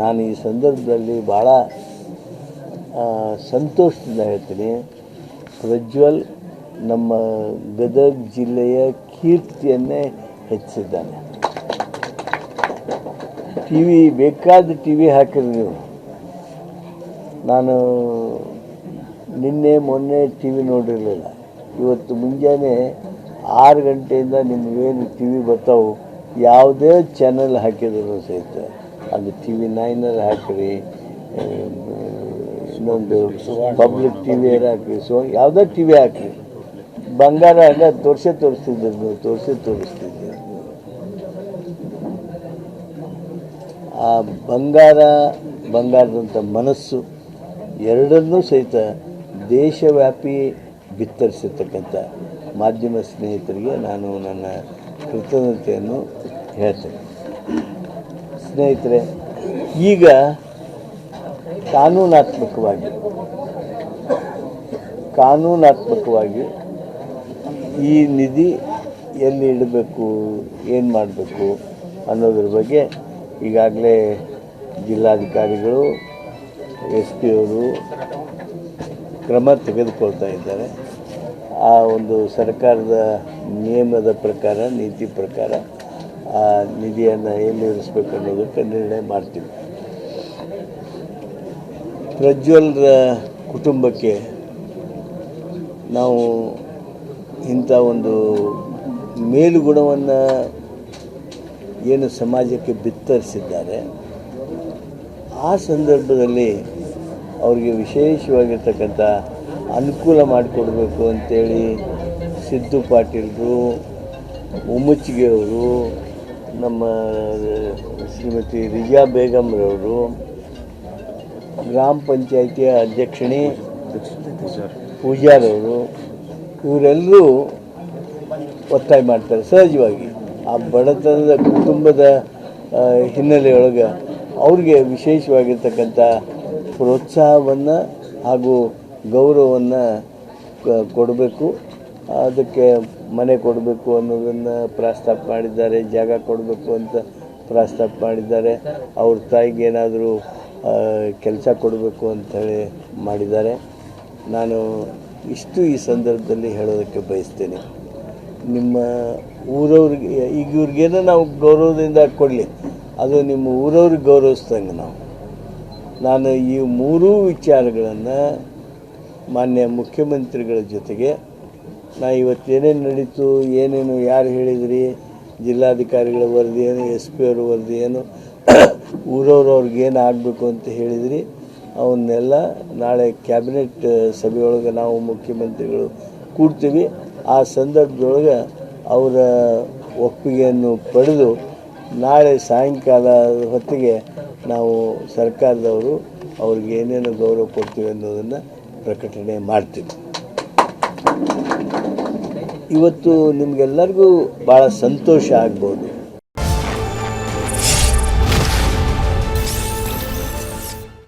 ನಾನು ಈ ಸಂದರ್ಭದಲ್ಲಿ ಭಾಳ ಸಂತೋಷದಿಂದ ಹೇಳ್ತೀನಿ. ಪ್ರಜ್ವಲ್ ನಮ್ಮ ಗದಗ ಜಿಲ್ಲೆಯ ಕೀರ್ತಿಯನ್ನೇ ಹೆಚ್ಚಿಸಿದ್ದಾನೆ. ಟಿ ವಿ ಬೇಕಾದ ಟಿ ವಿ ಹಾಕಿರಿ ನೀವು. ನಾನು ನಿನ್ನೆ, ಮೊನ್ನೆ ಟಿ ವಿ ನೋಡಿರಲಿಲ್ಲ. ಇವತ್ತು ಮುಂಜಾನೆ ಆರು ಗಂಟೆಯಿಂದ ನಿಮಗೇನು ಟಿ ವಿ ಬರ್ತಾವೆ ಯಾವುದೇ ಚಾನಲ್ ಹಾಕಿದ್ರು ಸಹಿತ. ಅದು ಟಿ ವಿ ನೈನಲ್ಲಿ ಹಾಕಿರಿ ಇನ್ನೊಂದು ಪಬ್ಲಿಕ್ ಟಿ ವಿ ಹಾಕಿರಿ. ಸೊ ಯಾವುದೇ ಟಿ ವಿ ಹಾಕಿರಿ. ಬಂಗಾರ ಎಲ್ಲ ತೋರಿಸೇ ತೋರಿಸ್ತಿದ್ರು ತೋರಿಸೇ ತೋರಿಸ್ತಿದ್ದೀರಿ ಆ ಬಂಗಾರ, ಬಂಗಾರದಂಥ ಮನಸ್ಸು ಎರಡನ್ನೂ ಸಹಿತ ದೇಶವ್ಯಾಪಿ ಬಿತ್ತರಿಸಿರ್ತಕ್ಕಂಥ ಮಾಧ್ಯಮ ಸ್ನೇಹಿತರಿಗೆ ನಾನು ನನ್ನ ಕೃತಜ್ಞತೆಯನ್ನು ಹೇಳ್ತೇನೆ. ಸ್ನೇಹಿತರೆ, ಈಗ ಕಾನೂನಾತ್ಮಕವಾಗಿ ಕಾನೂನಾತ್ಮಕವಾಗಿ ಈ ನಿಧಿ ಎಲ್ಲಿ ಇಡಬೇಕು, ಏನು ಮಾಡಬೇಕು ಅನ್ನೋದ್ರ ಬಗ್ಗೆ ಈಗಾಗಲೇ ಜಿಲ್ಲಾಧಿಕಾರಿಗಳು, ಎಸ್ ಪಿ ಅವರು ಕ್ರಮ ತೆಗೆದುಕೊಳ್ತಾ ಇದ್ದಾರೆ. ಆ ಒಂದು ಸರ್ಕಾರದ ನಿಯಮದ ಪ್ರಕಾರ, ನೀತಿ ಪ್ರಕಾರ ಆ ನಿಧಿಯನ್ನು ಎಲ್ಲಿ ಇರಿಸ್ಬೇಕು ಅನ್ನೋದಕ್ಕೆ ನಿರ್ಣಯ ಮಾಡ್ತೀವಿ. ಪ್ರಜ್ವಲ್ರ ಕುಟುಂಬಕ್ಕೆ ನಾವು ಇಂಥ ಒಂದು ಮೇಲುಗುಣವನ್ನು ಏನು ಸಮಾಜಕ್ಕೆ ಬಿತ್ತರಿಸಿದ್ದಾರೆ, ಆ ಸಂದರ್ಭದಲ್ಲಿ ಅವರಿಗೆ ವಿಶೇಷವಾಗಿರ್ತಕ್ಕಂಥ ಅನುಕೂಲ ಮಾಡಿಕೊಡ್ಬೇಕು ಅಂತೇಳಿ ಸಿದ್ದು ಪಾಟೀಲ್ರು ಉಮ್ಮಚ್ಚಿಗೆಯವರು ನಮ್ಮ ಶ್ರೀಮತಿ ರಿಜಾ ಬೇಗಮ್ರವರು ಗ್ರಾಮ ಪಂಚಾಯಿತಿಯ ಅಧ್ಯಕ್ಷಣೆ ಪೂಜಾರವರು, ಇವರೆಲ್ಲರೂ ಒತ್ತಾಯ ಮಾಡ್ತಾರೆ ಸಹಜವಾಗಿ. ಆ ಬಡತನದ ಕುಟುಂಬದ ಹಿನ್ನೆಲೆಯೊಳಗೆ ಅವ್ರಿಗೆ ವಿಶೇಷವಾಗಿರ್ತಕ್ಕಂಥ ಪ್ರೋತ್ಸಾಹವನ್ನು ಹಾಗೂ ಗೌರವವನ್ನು ಕೊಡಬೇಕು. ಅದಕ್ಕೆ ಮನೆ ಕೊಡಬೇಕು ಅನ್ನೋದನ್ನು ಪ್ರಸ್ತಾಪ ಮಾಡಿದ್ದಾರೆ, ಜಾಗ ಕೊಡಬೇಕು ಅಂತ ಪ್ರಸ್ತಾಪ ಮಾಡಿದ್ದಾರೆ. ಅವ್ರ ತಾಯಿಗೆ ಏನಾದರೂ ಕೆಲಸ ಕೊಡಬೇಕು ಅಂಥೇಳಿ ಮಾಡಿದ್ದಾರೆ. ನಾನು ಇಷ್ಟು ಈ ಸಂದರ್ಭದಲ್ಲಿ ಹೇಳೋದಕ್ಕೆ ಬಯಸ್ತೇನೆ. ನಿಮ್ಮ ಊರವ್ರಿಗೆ, ಈಗ ಇವ್ರಿಗೇನೋ ನಾವು ಗೌರವದಿಂದ ಕೊಡಲಿ. ಅದು ನಿಮ್ಮ ಊರವ್ರಿಗೆ ಗೌರವಿಸ್ದಂಗೆ ನಾವು. ನಾನು ಈ ಮೂರೂ ವಿಚಾರಗಳನ್ನು ಮಾನ್ಯ ಮುಖ್ಯಮಂತ್ರಿಗಳ ಜೊತೆಗೆ ನಾ ಇವತ್ತು ಏನೇನು ನಡೀತು, ಏನೇನು, ಯಾರು ಹೇಳಿದ್ರಿ? ಜಿಲ್ಲಾಧಿಕಾರಿಗಳ ವರದಿ ಏನು, ಎಸ್ ಪಿ ಅವ್ರ ವರದಿ ಏನು? ಊರವ್ರು ಅವ್ರಿಗೆ ಏನು ಆಗಬೇಕು ಅಂತ ಹೇಳಿದ್ರಿ? ಅವನ್ನೆಲ್ಲ ನಾಳೆ ಕ್ಯಾಬಿನೆಟ್ ಸಭೆಯೊಳಗೆ ನಾವು ಮುಖ್ಯಮಂತ್ರಿಗಳು ಕೂಡ್ತೀವಿ. ಆ ಸಂದರ್ಭದೊಳಗೆ ಅವರ ಒಪ್ಪಿಗೆಯನ್ನು ಪಡೆದು ನಾಳೆ ಸಾಯಂಕಾಲ ಹೊತ್ತಿಗೆ ನಾವು ಸರ್ಕಾರದವರು ಅವ್ರಿಗೆ ಏನೇನು ಗೌರವ ಕೊಡ್ತೀವಿ ಅನ್ನೋದನ್ನು ಪ್ರಕಟಣೆ ಮಾಡ್ತೀವಿ. ಇವತ್ತು ನಿಮಗೆಲ್ಲರಿಗೂ ಭಾಳ ಸಂತೋಷ ಆಗ್ಬೋದು.